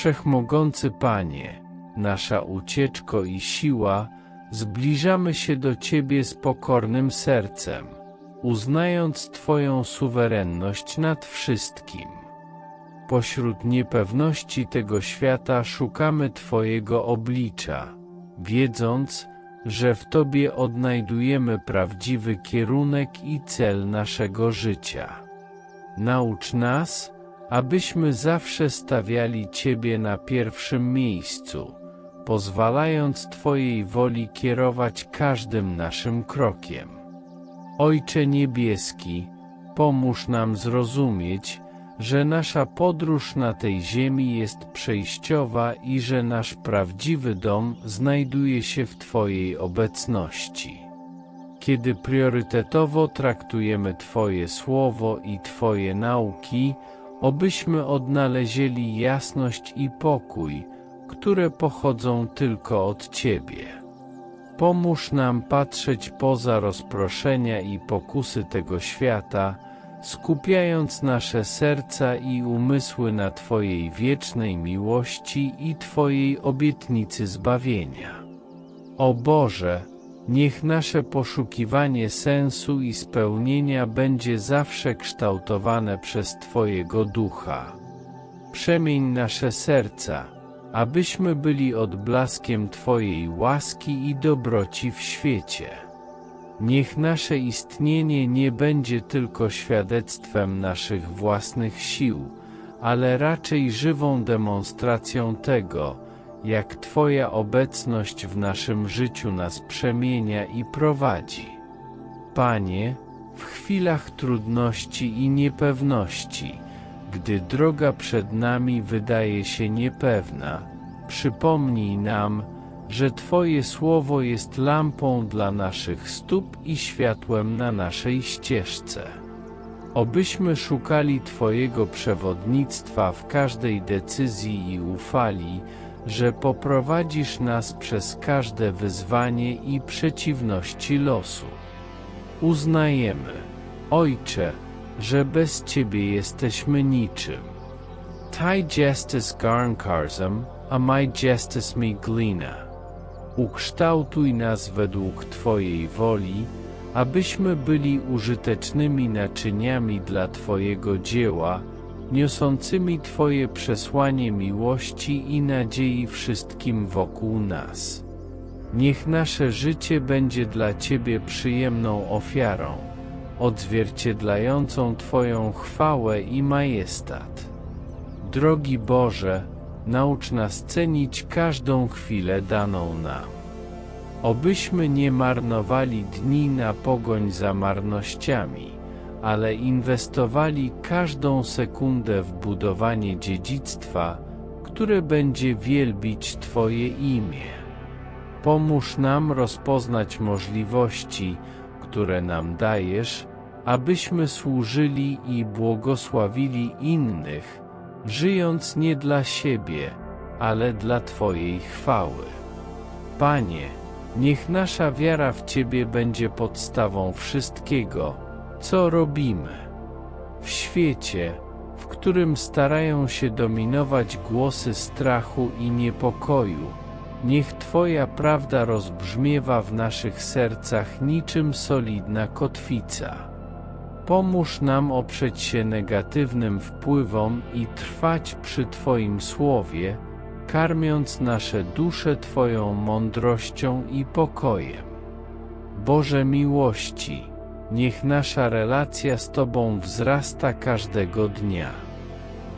Wszechmogący Panie, nasza ucieczko i siła, zbliżamy się do Ciebie z pokornym sercem, uznając Twoją suwerenność nad wszystkim. Pośród niepewności tego świata szukamy Twojego oblicza, wiedząc, że w Tobie odnajdujemy prawdziwy kierunek i cel naszego życia. Naucz nas, abyśmy zawsze stawiali Ciebie na pierwszym miejscu, pozwalając Twojej woli kierować każdym naszym krokiem. Ojcze Niebieski, pomóż nam zrozumieć, że nasza podróż na tej ziemi jest przejściowa i że nasz prawdziwy dom znajduje się w Twojej obecności. Kiedy priorytetowo traktujemy Twoje słowo i Twoje nauki, obyśmy odnaleźli jasność i pokój, które pochodzą tylko od Ciebie. Pomóż nam patrzeć poza rozproszenia i pokusy tego świata, skupiając nasze serca i umysły na Twojej wiecznej miłości i Twojej obietnicy zbawienia. O Boże, niech nasze poszukiwanie sensu i spełnienia będzie zawsze kształtowane przez Twojego Ducha. Przemień nasze serca, abyśmy byli odblaskiem Twojej łaski i dobroci w świecie. Niech nasze istnienie nie będzie tylko świadectwem naszych własnych sił, ale raczej żywą demonstracją tego, jak Twoja obecność w naszym życiu nas przemienia i prowadzi. Panie, w chwilach trudności i niepewności, gdy droga przed nami wydaje się niepewna, przypomnij nam, że Twoje słowo jest lampą dla naszych stóp i światłem na naszej ścieżce. Obyśmy szukali Twojego przewodnictwa w każdej decyzji i ufali, że poprowadzisz nas przez każde wyzwanie i przeciwności losu. Uznajemy, Ojcze, że bez Ciebie jesteśmy niczym. Tai gestis garnkarzem, a my gestis mi glina. Ukształtuj nas według Twojej woli, abyśmy byli użytecznymi naczyniami dla Twojego dzieła, niosącymi Twoje przesłanie miłości i nadziei wszystkim wokół nas. Niech nasze życie będzie dla Ciebie przyjemną ofiarą, odzwierciedlającą Twoją chwałę i majestat. Drogi Boże, naucz nas cenić każdą chwilę daną nam. Obyśmy nie marnowali dni na pogoń za marnościami, ale inwestowali każdą sekundę w budowanie dziedzictwa, które będzie wielbić Twoje imię. Pomóż nam rozpoznać możliwości, które nam dajesz, abyśmy służyli i błogosławili innych, żyjąc nie dla siebie, ale dla Twojej chwały. Panie, niech nasza wiara w Ciebie będzie podstawą wszystkiego, co robimy. W świecie, w którym starają się dominować głosy strachu i niepokoju, niech Twoja prawda rozbrzmiewa w naszych sercach niczym solidna kotwica. Pomóż nam oprzeć się negatywnym wpływom i trwać przy Twoim słowie, karmiąc nasze dusze Twoją mądrością i pokojem. Boże miłości, niech nasza relacja z Tobą wzrasta każdego dnia.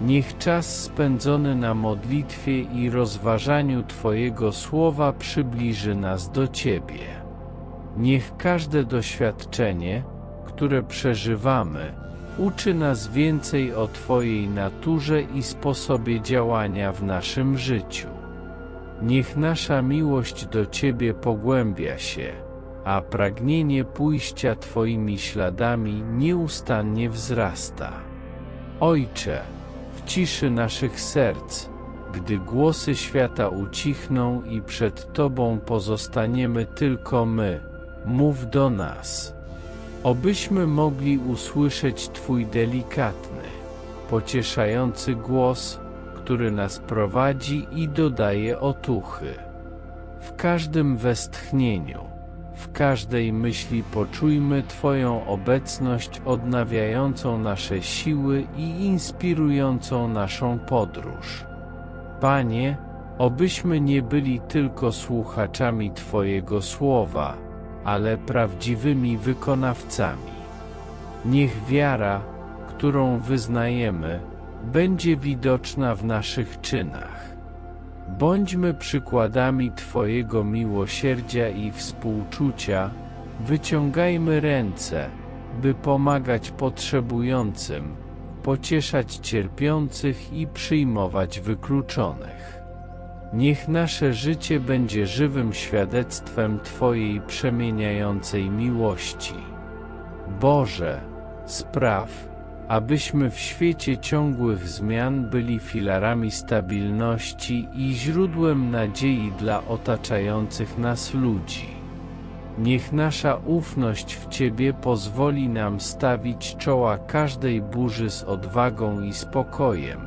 Niech czas spędzony na modlitwie i rozważaniu Twojego słowa przybliży nas do Ciebie. Niech każde doświadczenie, które przeżywamy, uczy nas więcej o Twojej naturze i sposobie działania w naszym życiu. Niech nasza miłość do Ciebie pogłębia się, a pragnienie pójścia Twoimi śladami nieustannie wzrasta. Ojcze, w ciszy naszych serc, gdy głosy świata ucichną i przed Tobą pozostaniemy tylko my, mów do nas. Obyśmy mogli usłyszeć Twój delikatny, pocieszający głos, który nas prowadzi i dodaje otuchy. W każdym westchnieniu, w każdej myśli poczujmy Twoją obecność odnawiającą nasze siły i inspirującą naszą podróż. Panie, obyśmy nie byli tylko słuchaczami Twojego słowa, ale prawdziwymi wykonawcami. Niech wiara, którą wyznajemy, będzie widoczna w naszych czynach. Bądźmy przykładami Twojego miłosierdzia i współczucia, wyciągajmy ręce, by pomagać potrzebującym, pocieszać cierpiących i przyjmować wykluczonych. Niech nasze życie będzie żywym świadectwem Twojej przemieniającej miłości. Boże, spraw, abyśmy w świecie ciągłych zmian byli filarami stabilności i źródłem nadziei dla otaczających nas ludzi. Niech nasza ufność w Ciebie pozwoli nam stawić czoła każdej burzy z odwagą i spokojem,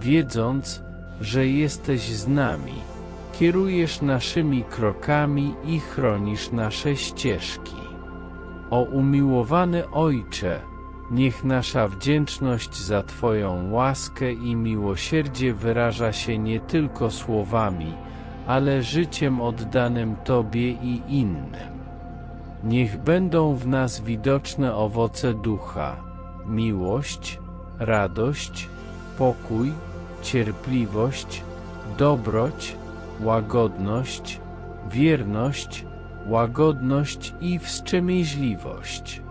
wiedząc, że jesteś z nami, kierujesz naszymi krokami i chronisz nasze ścieżki. O umiłowany Ojcze, niech nasza wdzięczność za Twoją łaskę i miłosierdzie wyraża się nie tylko słowami, ale życiem oddanym Tobie i innym. Niech będą w nas widoczne owoce ducha, miłość, radość, pokój, cierpliwość, dobroć, łagodność, wierność, łagodność i wstrzemięźliwość.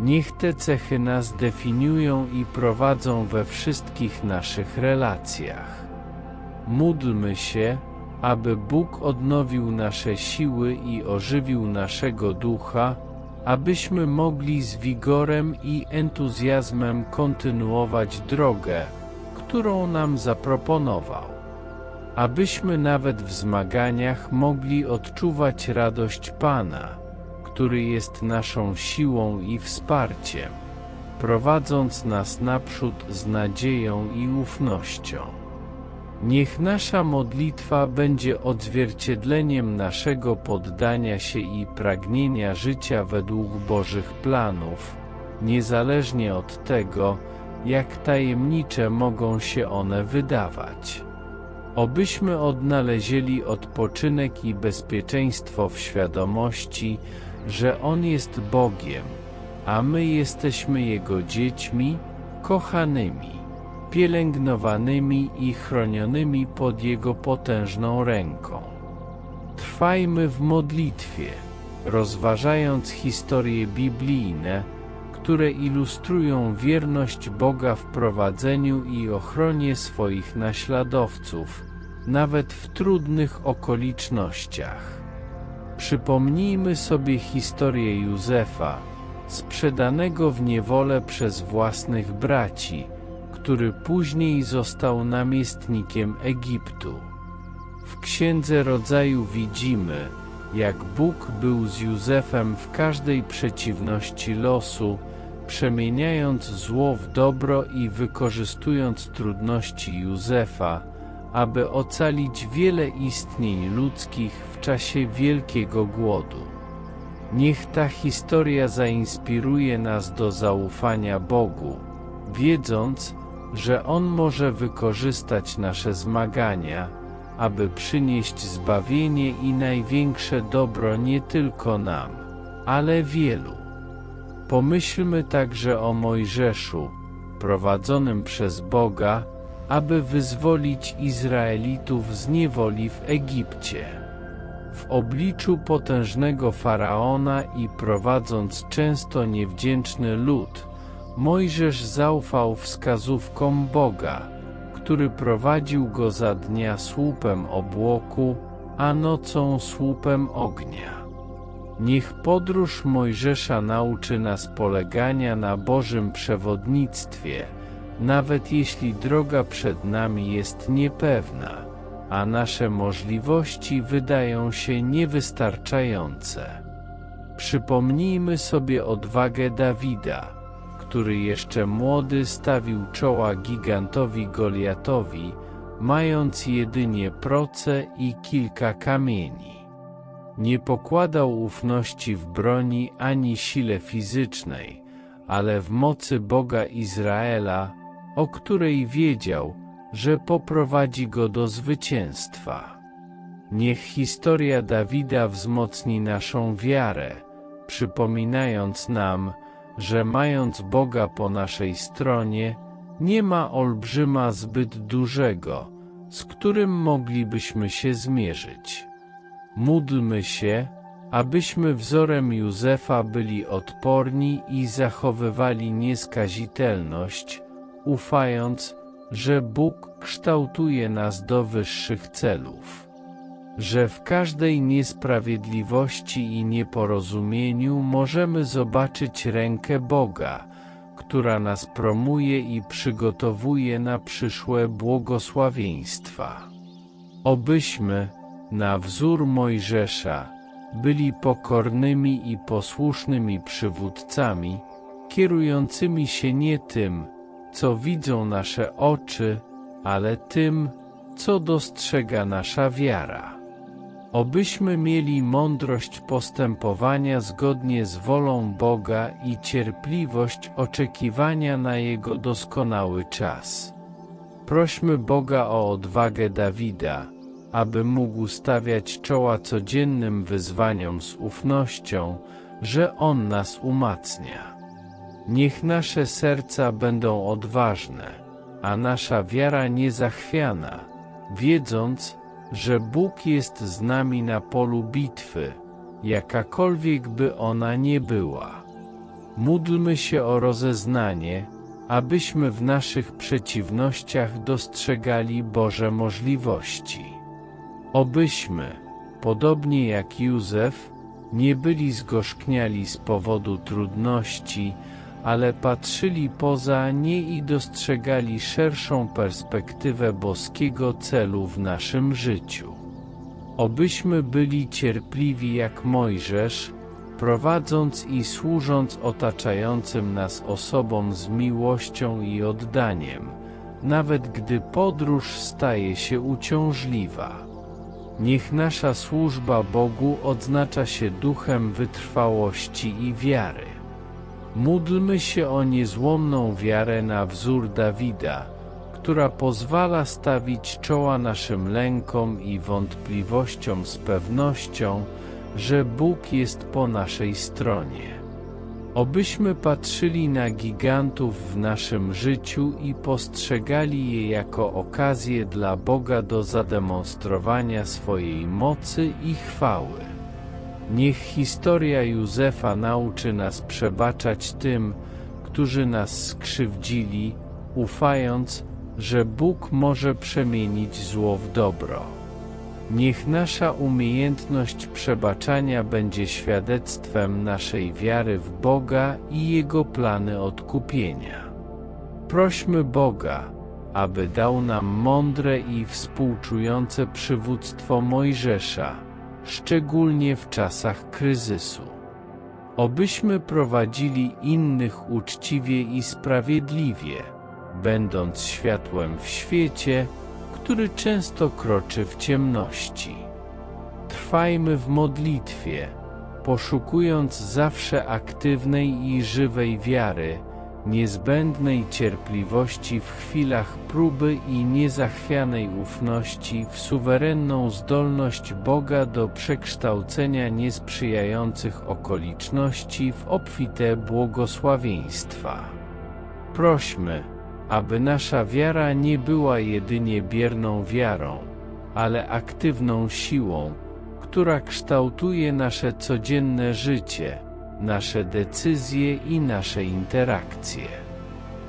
Niech te cechy nas definiują i prowadzą we wszystkich naszych relacjach. Módlmy się, aby Bóg odnowił nasze siły i ożywił naszego ducha, abyśmy mogli z wigorem i entuzjazmem kontynuować drogę, którą nam zaproponował. Abyśmy nawet w zmaganiach mogli odczuwać radość Pana, który jest naszą siłą i wsparciem, prowadząc nas naprzód z nadzieją i ufnością. Niech nasza modlitwa będzie odzwierciedleniem naszego poddania się i pragnienia życia według Bożych planów, niezależnie od tego, jak tajemnicze mogą się one wydawać. Obyśmy odnalezieli odpoczynek i bezpieczeństwo w świadomości, że On jest Bogiem, a my jesteśmy Jego dziećmi, kochanymi, pielęgnowanymi i chronionymi pod Jego potężną ręką. Trwajmy w modlitwie, rozważając historie biblijne, które ilustrują wierność Boga w prowadzeniu i ochronie swoich naśladowców, nawet w trudnych okolicznościach. Przypomnijmy sobie historię Józefa, sprzedanego w niewolę przez własnych braci, który później został namiestnikiem Egiptu. W Księdze Rodzaju widzimy, jak Bóg był z Józefem w każdej przeciwności losu, przemieniając zło w dobro i wykorzystując trudności Józefa, aby ocalić wiele istnień ludzkich czasie wielkiego głodu. Niech ta historia zainspiruje nas do zaufania Bogu, wiedząc, że On może wykorzystać nasze zmagania, aby przynieść zbawienie i największe dobro nie tylko nam, ale wielu. Pomyślmy także o Mojżeszu, prowadzonym przez Boga, aby wyzwolić Izraelitów z niewoli w Egipcie. W obliczu potężnego faraona i prowadząc często niewdzięczny lud, Mojżesz zaufał wskazówkom Boga, który prowadził go za dnia słupem obłoku, a nocą słupem ognia. Niech podróż Mojżesza nauczy nas polegania na Bożym przewodnictwie, nawet jeśli droga przed nami jest niepewna, a nasze możliwości wydają się niewystarczające. Przypomnijmy sobie odwagę Dawida, który jeszcze młody stawił czoła gigantowi Goliatowi, mając jedynie proce i kilka kamieni. Nie pokładał ufności w broni ani sile fizycznej, ale w mocy Boga Izraela, o której wiedział, że poprowadzi go do zwycięstwa. Niech historia Dawida wzmocni naszą wiarę, przypominając nam, że mając Boga po naszej stronie, nie ma olbrzyma zbyt dużego, z którym moglibyśmy się zmierzyć. Módlmy się, abyśmy wzorem Józefa byli odporni i zachowywali nieskazitelność, ufając, że Bóg kształtuje nas do wyższych celów. Że w każdej niesprawiedliwości i nieporozumieniu możemy zobaczyć rękę Boga, która nas promuje i przygotowuje na przyszłe błogosławieństwa. Obyśmy, na wzór Mojżesza, byli pokornymi i posłusznymi przywódcami, kierującymi się nie tym, co widzą nasze oczy, ale tym, co dostrzega nasza wiara. Obyśmy mieli mądrość postępowania zgodnie z wolą Boga i cierpliwość oczekiwania na Jego doskonały czas. Prośmy Boga o odwagę Dawida, aby mógł stawiać czoła codziennym wyzwaniom z ufnością, że On nas umacnia. Niech nasze serca będą odważne, a nasza wiara niezachwiana, wiedząc, że Bóg jest z nami na polu bitwy, jakakolwiek by ona nie była. Módlmy się o rozeznanie, abyśmy w naszych przeciwnościach dostrzegali Boże możliwości. Obyśmy, podobnie jak Józef, nie byli zgorzkniali z powodu trudności, ale patrzyli poza nie i dostrzegali szerszą perspektywę boskiego celu w naszym życiu. Obyśmy byli cierpliwi jak Mojżesz, prowadząc i służąc otaczającym nas osobom z miłością i oddaniem, nawet gdy podróż staje się uciążliwa. Niech nasza służba Bogu odznacza się duchem wytrwałości i wiary. Módlmy się o niezłomną wiarę na wzór Dawida, która pozwala stawić czoła naszym lękom i wątpliwościom z pewnością, że Bóg jest po naszej stronie. Obyśmy patrzyli na gigantów w naszym życiu i postrzegali je jako okazję dla Boga do zademonstrowania swojej mocy i chwały. Niech historia Józefa nauczy nas przebaczać tym, którzy nas skrzywdzili, ufając, że Bóg może przemienić zło w dobro. Niech nasza umiejętność przebaczania będzie świadectwem naszej wiary w Boga i Jego plany odkupienia. Prośmy Boga, aby dał nam mądre i współczujące przywództwo Mojżesza, szczególnie w czasach kryzysu. Obyśmy prowadzili innych uczciwie i sprawiedliwie, będąc światłem w świecie, który często kroczy w ciemności. Trwajmy w modlitwie, poszukując zawsze aktywnej i żywej wiary, niezbędnej cierpliwości w chwilach próby i niezachwianej ufności w suwerenną zdolność Boga do przekształcenia niesprzyjających okoliczności w obfite błogosławieństwa. Prośmy, aby nasza wiara nie była jedynie bierną wiarą, ale aktywną siłą, która kształtuje nasze codzienne życie, nasze decyzje i nasze interakcje.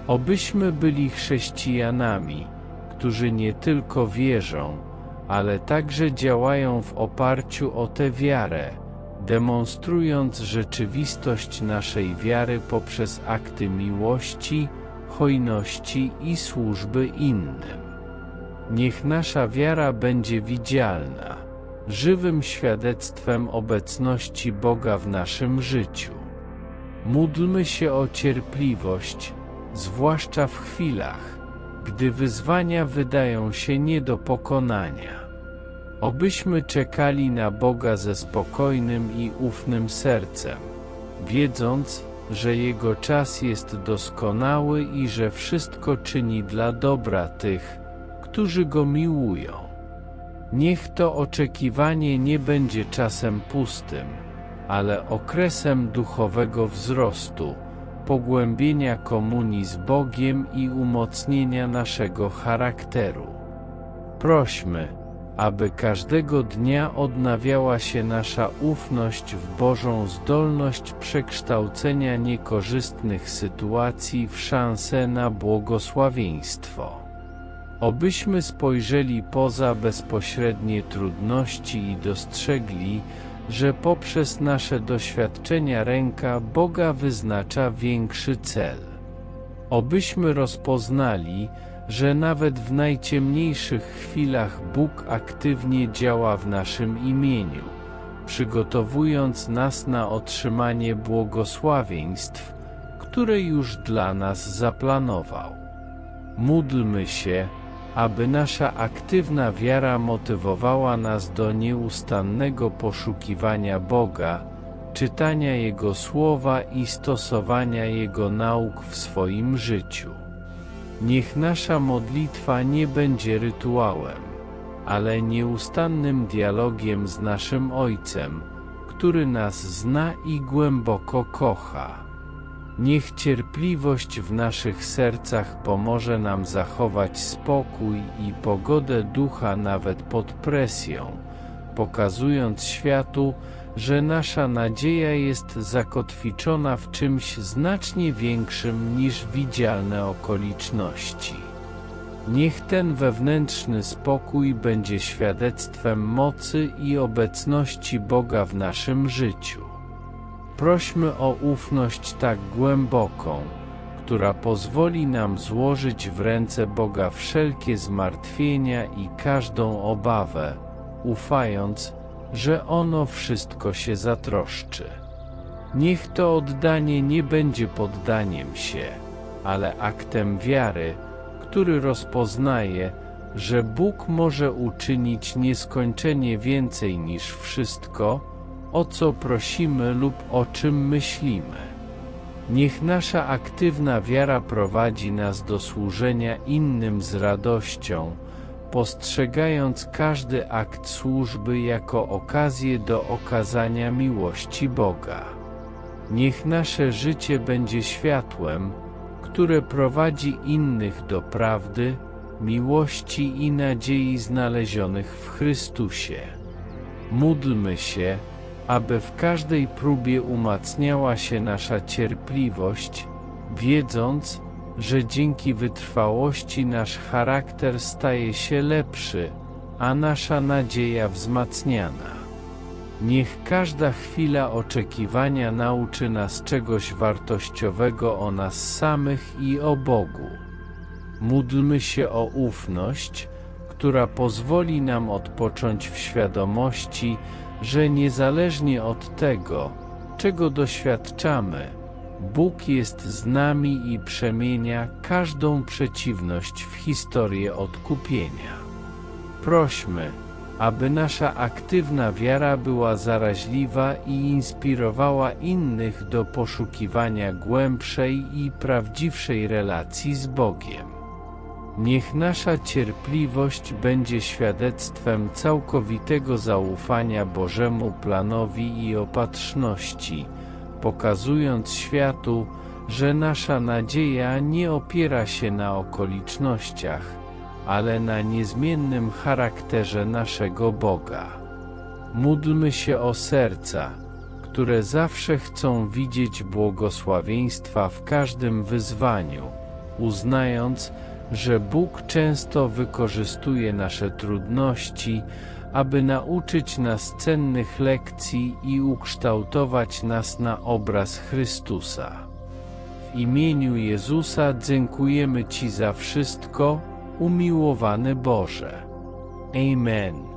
Obyśmy byli chrześcijanami, którzy nie tylko wierzą, ale także działają w oparciu o tę wiarę, demonstrując rzeczywistość naszej wiary poprzez akty miłości, hojności i służby innym. Niech nasza wiara będzie widzialna, żywym świadectwem obecności Boga w naszym życiu. Módlmy się o cierpliwość, zwłaszcza w chwilach, gdy wyzwania wydają się nie do pokonania. Obyśmy czekali na Boga ze spokojnym i ufnym sercem, wiedząc, że Jego czas jest doskonały i że wszystko czyni dla dobra tych, którzy Go miłują. Niech to oczekiwanie nie będzie czasem pustym, ale okresem duchowego wzrostu, pogłębienia komunii z Bogiem i umocnienia naszego charakteru. Prośmy, aby każdego dnia odnawiała się nasza ufność w Bożą zdolność przekształcenia niekorzystnych sytuacji w szansę na błogosławieństwo. Obyśmy spojrzeli poza bezpośrednie trudności i dostrzegli, że poprzez nasze doświadczenia ręka Boga wyznacza większy cel. Obyśmy rozpoznali, że nawet w najciemniejszych chwilach Bóg aktywnie działa w naszym imieniu, przygotowując nas na otrzymanie błogosławieństw, które już dla nas zaplanował. Módlmy się, aby nasza aktywna wiara motywowała nas do nieustannego poszukiwania Boga, czytania Jego słowa i stosowania Jego nauk w swoim życiu. Niech nasza modlitwa nie będzie rytuałem, ale nieustannym dialogiem z naszym Ojcem, który nas zna i głęboko kocha. Niech cierpliwość w naszych sercach pomoże nam zachować spokój i pogodę ducha nawet pod presją, pokazując światu, że nasza nadzieja jest zakotwiczona w czymś znacznie większym niż widzialne okoliczności. Niech ten wewnętrzny spokój będzie świadectwem mocy i obecności Boga w naszym życiu. Prośmy o ufność tak głęboką, która pozwoli nam złożyć w ręce Boga wszelkie zmartwienia i każdą obawę, ufając, że ono wszystko się zatroszczy. Niech to oddanie nie będzie poddaniem się, ale aktem wiary, który rozpoznaje, że Bóg może uczynić nieskończenie więcej niż wszystko, o co prosimy lub o czym myślimy. Niech nasza aktywna wiara prowadzi nas do służenia innym z radością, postrzegając każdy akt służby jako okazję do okazania miłości Boga. Niech nasze życie będzie światłem, które prowadzi innych do prawdy, miłości i nadziei znalezionych w Chrystusie. Módlmy się, aby w każdej próbie umacniała się nasza cierpliwość, wiedząc, że dzięki wytrwałości nasz charakter staje się lepszy, a nasza nadzieja wzmacniana. Niech każda chwila oczekiwania nauczy nas czegoś wartościowego o nas samych i o Bogu. Módlmy się o ufność, która pozwoli nam odpocząć w świadomości, że niezależnie od tego, czego doświadczamy, Bóg jest z nami i przemienia każdą przeciwność w historię odkupienia. Prośmy, aby nasza aktywna wiara była zaraźliwa i inspirowała innych do poszukiwania głębszej i prawdziwszej relacji z Bogiem. Niech nasza cierpliwość będzie świadectwem całkowitego zaufania Bożemu planowi i opatrzności, pokazując światu, że nasza nadzieja nie opiera się na okolicznościach, ale na niezmiennym charakterze naszego Boga. Módlmy się o serca, które zawsze chcą widzieć błogosławieństwa w każdym wyzwaniu, uznając, że Bóg często wykorzystuje nasze trudności, aby nauczyć nas cennych lekcji i ukształtować nas na obraz Chrystusa. W imieniu Jezusa dziękujemy Ci za wszystko, umiłowany Boże. Amen.